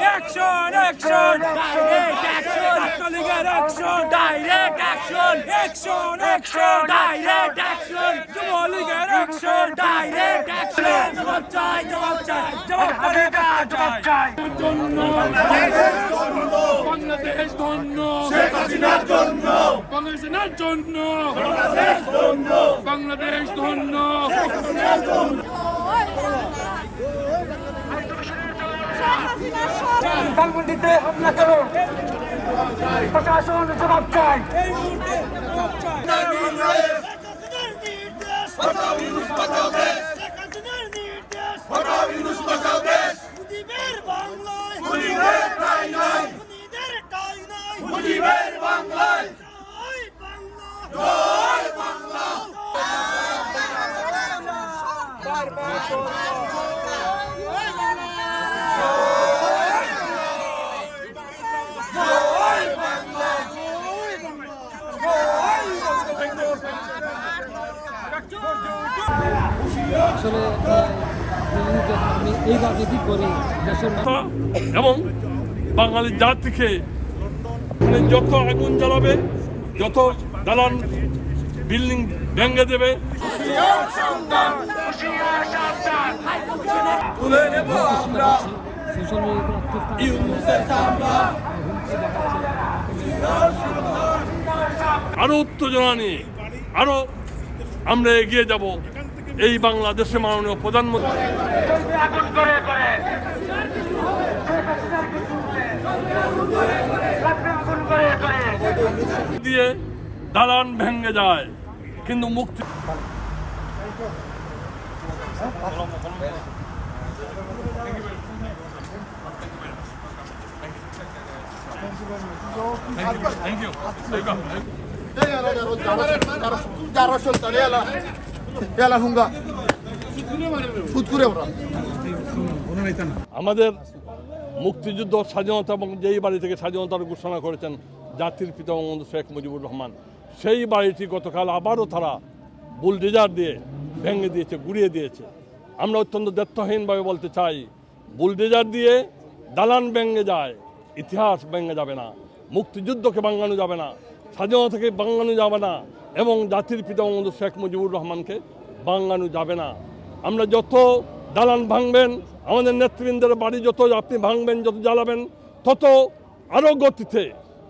Action action direct action ছাত্রলীগের action direct action action action direct action যুবলীগের action direct action জবাব চাই জবাব চাই জবাব করে জবাব চাই জন্য বাংলাদেশ ধন্য শেখ হাসিনার জন্য বাংলাদেশের জন্য বাংলাদেশ ধন্য বাংলাদেশ ধন্য শেখ হাসিনার জন্য ধানমন্ডিতে হামলা করো প্রশাসন জবাব চাই মুজিবের বাংলায় মুজিবের ঠাই নাই মুজিবের ঠাই নাই মুজিবের বাংলায় জয় বাংলা জয় বাংলা আসলে আহ, আমি এই রাজনীতি করে দেশের এবং বাঙালি জাতিকে মানে যত আগুন জ্বালাবে যত দালান বিল্ডিং ভেঙে দেবে মিডিয়াতে আরও উত্তেজনা নিয়ে আরও আমরা এগিয়ে যাব। এই বাংলাদেশে মাননীয় প্রধানমন্ত্রী দিয়ে দালান ভেঙে যায় কিন্তু মুক্তি Thank you. Thank you. যারা সন্তান আমাদের মুক্তিযুদ্ধ, স্বাধীনতা এবং যেই বাড়ি থেকে স্বাধীনতার ঘোষণা করেছেন জাতির পিতা বঙ্গবন্ধু শেখ মুজিবুর রহমান, সেই বাড়িটি গতকাল আবারও তারা বুলডেজার দিয়ে ভেঙে দিয়েছে, গুড়িয়ে দিয়েছে। আমরা অত্যন্ত দায়িত্বহীনভাবে বলতে চাই, বুলডেজার দিয়ে দালান ভেঙে যায়, ইতিহাস ভেঙে যাবে না, মুক্তিযুদ্ধকে ভাঙানো যাবে না। স্বাধীনতাকে বাঙানো যাবে না এবং জাতির পিতা বঙ্গবন্ধু শেখ মুজিবুর রহমানকে বাঙানো যাবে না। আমরা যত দালান ভাঙবেন, আমাদের নেতৃবৃন্দের বাড়ি যত আপনি ভাঙবেন, যত জ্বালাবেন, তত আরও গতিতে,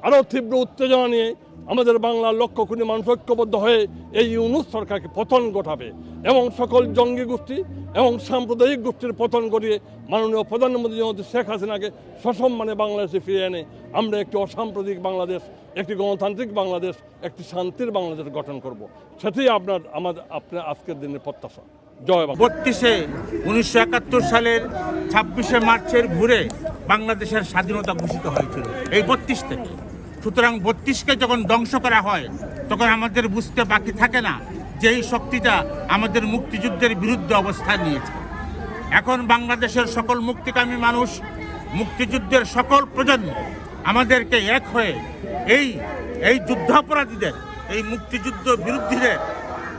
আরও তীব্র উত্তেজনা নিয়ে আমাদের বাংলার লক্ষ কোটি মানুষ ঐক্যবদ্ধ হয়ে এই ইউনুস সরকারকে পতন ঘটাবে এবং সকল জঙ্গি গোষ্ঠী এবং সাম্প্রদায়িক গোষ্ঠীর পতন ঘটিয়ে মাননীয় প্রধানমন্ত্রী জনতা শেখ হাসিনাকে সসম্মানে বাংলাদেশে ফিরিয়ে এনে আমরা একটি অসাম্প্রদায়িক বাংলাদেশ, একটি গণতান্ত্রিক বাংলাদেশ, একটি শান্তির বাংলাদেশ গঠন করব। সেটাই আপনার আমাদের আপনার আজকের দিনের প্রত্যাশা। জয় বত্রিশে উনিশশো একাত্তর সালের ছাব্বিশে মার্চের ভোরে বাংলাদেশের স্বাধীনতা ঘোষিত হয়েছিল, এই বত্রিশ থেকে। সুতরাং বত্রিশকে যখন ধ্বংস করা হয়, তখন আমাদের বুঝতে বাকি থাকে না যে এই শক্তিটা আমাদের মুক্তিযুদ্ধের বিরুদ্ধে অবস্থান নিয়েছে। এখন বাংলাদেশের সকল মুক্তিকামী মানুষ, মুক্তিযুদ্ধের সকল প্রজন্ম আমাদেরকে এক হয়ে এই এই যুদ্ধাপরাধীদের, এই মুক্তিযুদ্ধ বিরোধীদের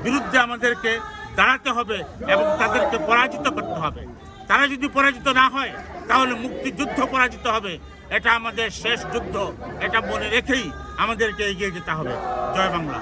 বিরুদ্ধে আমাদেরকে দাঁড়াতে হবে এবং তাদেরকে পরাজিত করতে হবে। তারা যদি পরাজিত না হয় তাহলে মুক্তিযুদ্ধ পরাজিত হবে। এটা আমাদের শেষ যুদ্ধ। এটা মনে রেখেই আমাদেরকে এগিয়ে যেতে হবে। জয় বাংলা।